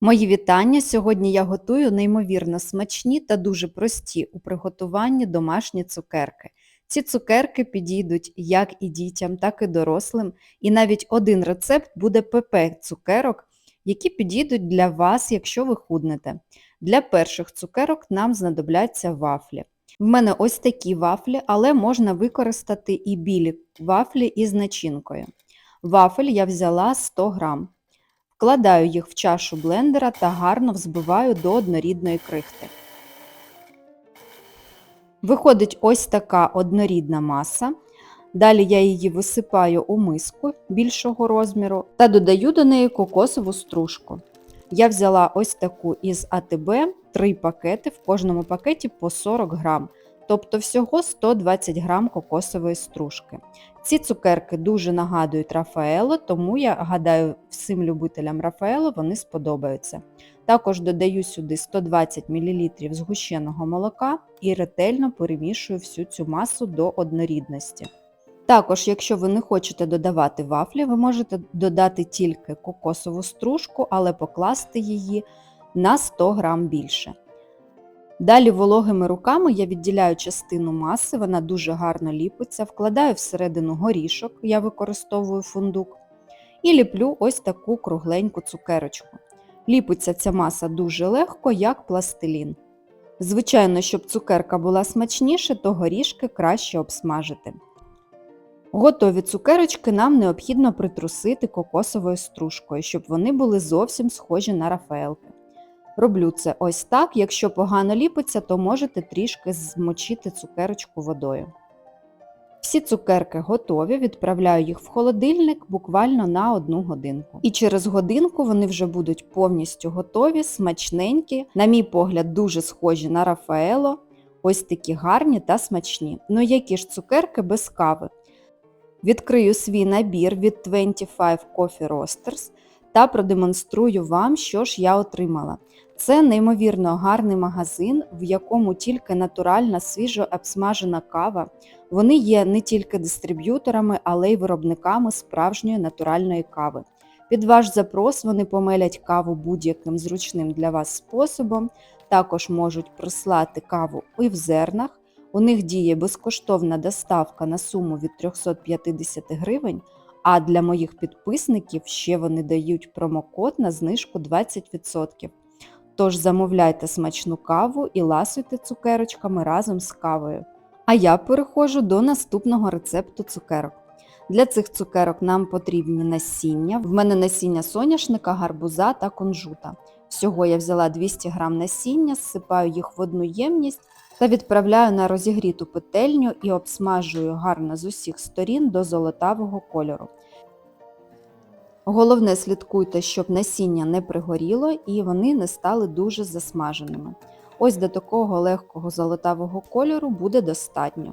Мої вітання! Сьогодні я готую неймовірно смачні та дуже прості у приготуванні домашні цукерки. Ці цукерки підійдуть як і дітям, так і дорослим, і навіть один рецепт буде ПП цукерок, які підійдуть для вас, якщо ви худнете. Для перших цукерок нам знадобляться вафлі. В мене ось такі вафлі, але можна використати і білі вафлі із начинкою. Вафель я взяла 100 грам. Вкладаю їх в чашу блендера та гарно взбиваю до однорідної крихти. Виходить ось така однорідна маса. Далі я її висипаю у миску більшого розміру та додаю до неї кокосову стружку. Я взяла ось таку із АТБ, 3 пакети, в кожному пакеті по 40 грам, тобто всього 120 грам кокосової стружки. Ці цукерки дуже нагадують Рафаело, тому я гадаю, всім любителям Рафаело вони сподобаються. Також додаю сюди 120 мл згущеного молока і ретельно перемішую всю цю масу до однорідності. Також, якщо ви не хочете додавати вафлі, ви можете додати тільки кокосову стружку, але покласти її на 100 г більше. Далі вологими руками я відділяю частину маси, вона дуже гарно ліпиться, вкладаю всередину горішок, я використовую фундук, і ліплю ось таку кругленьку цукерочку. Ліпиться ця маса дуже легко, як пластилін. Звичайно, щоб цукерка була смачніше, то горішки краще обсмажити. Готові цукерочки нам необхідно притрусити кокосовою стружкою, щоб вони були зовсім схожі на рафаелки. Роблю це ось так, якщо погано ліпиться, то можете трішки змочити цукерочку водою. Всі цукерки готові, відправляю їх в холодильник буквально на одну годинку. І через годинку вони вже будуть повністю готові, смачненькі, на мій погляд, дуже схожі на Рафаело, ось такі гарні та смачні. Ну які ж цукерки без кави. Відкрию свій набір від 25 Coffee Roasters та продемонструю вам, що ж я отримала. Це неймовірно гарний магазин, в якому тільки натуральна свіжо обсмажена кава. Вони є не тільки дистриб'юторами, але й виробниками справжньої натуральної кави. Під ваш запрос вони помелять каву будь-яким зручним для вас способом, також можуть прислати каву і в зернах. У них діє безкоштовна доставка на суму від 350 гривень, а для моїх підписників ще вони дають промокод на знижку 20%. Тож замовляйте смачну каву і ласуйте цукерочками разом з кавою. А я переходжу до наступного рецепту цукерок. Для цих цукерок нам потрібні насіння. В мене насіння соняшника, гарбуза та кунжута. Всього я взяла 200 г насіння, зсипаю їх в одну ємність та відправляю на розігріту петельню і обсмажую гарно з усіх сторін до золотавого кольору. Головне слідкуйте, щоб насіння не пригоріло і вони не стали дуже засмаженими. Ось до такого легкого золотавого кольору буде достатньо.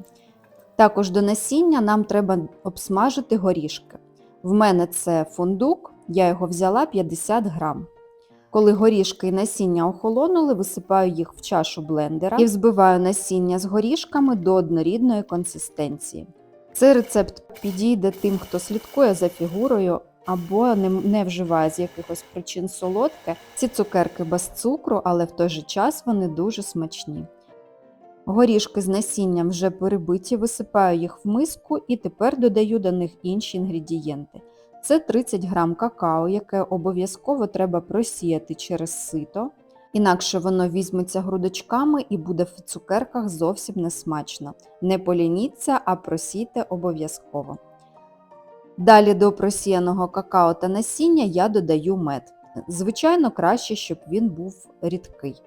Також до насіння нам треба обсмажити горішки. В мене це фундук, я його взяла 50 грам. Коли горішки і насіння охолонули, висипаю їх в чашу блендера і взбиваю насіння з горішками до однорідної консистенції. Цей рецепт підійде тим, хто слідкує за фігурою або не, вживає з якихось причин солодке. Ці цукерки без цукру, але в той же час вони дуже смачні. Горішки з насінням вже перебиті, висипаю їх в миску і тепер додаю до них інші інгредієнти. Це 30 грам какао, яке обов'язково треба просіяти через сито, інакше воно візьметься грудочками і буде в цукерках зовсім несмачно. Не полініться, а просійте обов'язково. Далі до просіяного какао та насіння я додаю мед. Звичайно, краще, щоб він був рідкий.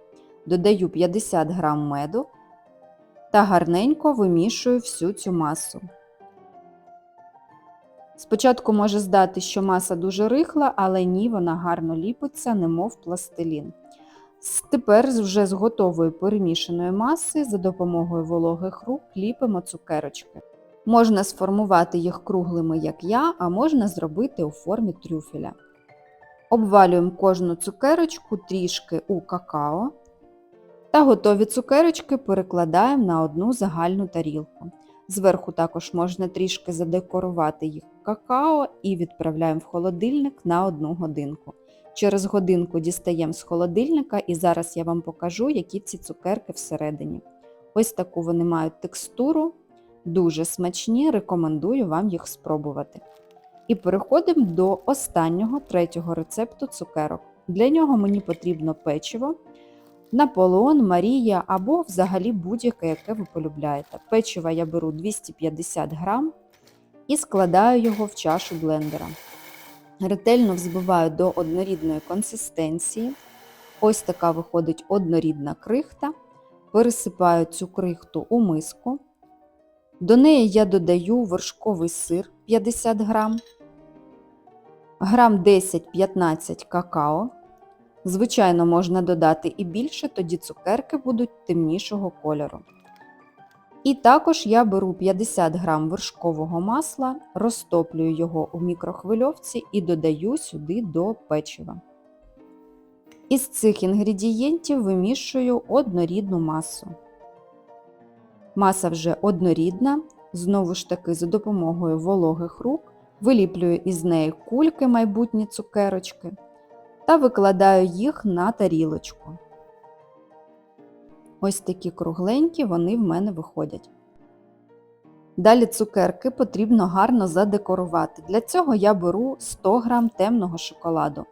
Додаю 50 г меду та гарненько вимішую всю цю масу. Спочатку може здати, що маса дуже рихла, але ні, вона гарно ліпиться, немов пластилін. Тепер вже з готової перемішаної маси за допомогою вологих рук ліпимо цукерочки. Можна сформувати їх круглими, як я, а можна зробити у формі трюфеля. Обвалюємо кожну цукерочку трішки у какао та готові цукерочки перекладаємо на одну загальну тарілку. Зверху також можна трішки задекорувати їх какао і відправляємо в холодильник на одну годинку. Через годинку дістаємо з холодильника і зараз я вам покажу, які ці цукерки всередині. Ось таку вони мають текстуру, дуже смачні, рекомендую вам їх спробувати. І переходимо до останнього третього рецепту цукерок. Для нього мені потрібно печиво, Наполеон, Марія або взагалі будь-яке, яке ви полюбляєте. Печива я беру 250 грам і складаю його в чашу блендера. Ретельно взбиваю до однорідної консистенції. Ось така виходить однорідна крихта. Пересипаю цю крихту у миску. До неї я додаю вершковий сир 50 грам, грам 10-15 какао. Звичайно, можна додати і більше, тоді цукерки будуть темнішого кольору. І також я беру 50 грам вершкового масла, розтоплюю його у мікрохвильовці і додаю сюди до печива. Із цих інгредієнтів вимішую однорідну масу. Маса вже однорідна, знову ж таки, за допомогою вологих рук виліплюю із неї кульки майбутні цукерочки та викладаю їх на тарілочку. Ось такі кругленькі вони в мене виходять. Далі цукерки потрібно гарно задекорувати. Для цього я беру 100 г темного шоколаду.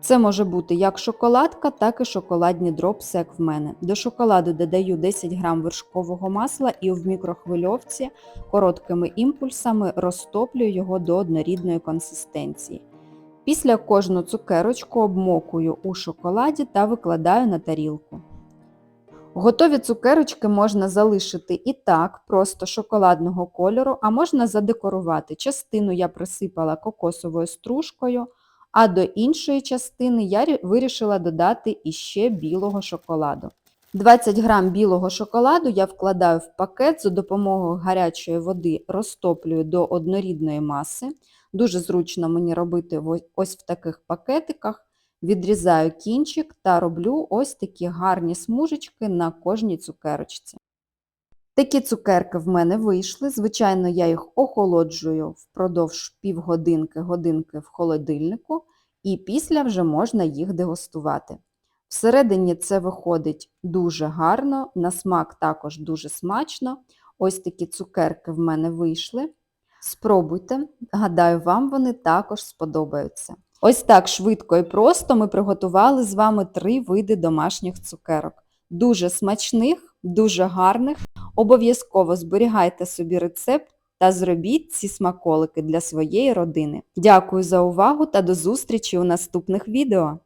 Це може бути як шоколадка, так і шоколадні дропси, як в мене. До шоколаду додаю 10 г вершкового масла і в мікрохвильовці короткими імпульсами розтоплюю його до однорідної консистенції. Після кожну цукерочку обмокую у шоколаді та викладаю на тарілку. Готові цукерочки можна залишити і так, просто шоколадного кольору, а можна задекорувати. Частину я присипала кокосовою стружкою, а до іншої частини я вирішила додати іще білого шоколаду. 20 грам білого шоколаду я вкладаю в пакет за допомогою гарячої води розтоплюю до однорідної маси. Дуже зручно мені робити ось в таких пакетиках. Відрізаю кінчик та роблю ось такі гарні смужечки на кожній цукерочці. Такі цукерки в мене вийшли. Звичайно, я їх охолоджую впродовж півгодинки годинки в холодильнику, і після вже можна їх дегустувати. Всередині це виходить дуже гарно, на смак також дуже смачно. Ось такі цукерки в мене вийшли. Спробуйте, гадаю, вам вони також сподобаються. Ось так швидко і просто ми приготували з вами три види домашніх цукерок. Дуже смачних, дуже гарних. Обов'язково зберігайте собі рецепт та зробіть ці смаколики для своєї родини. Дякую за увагу та до зустрічі у наступних відео!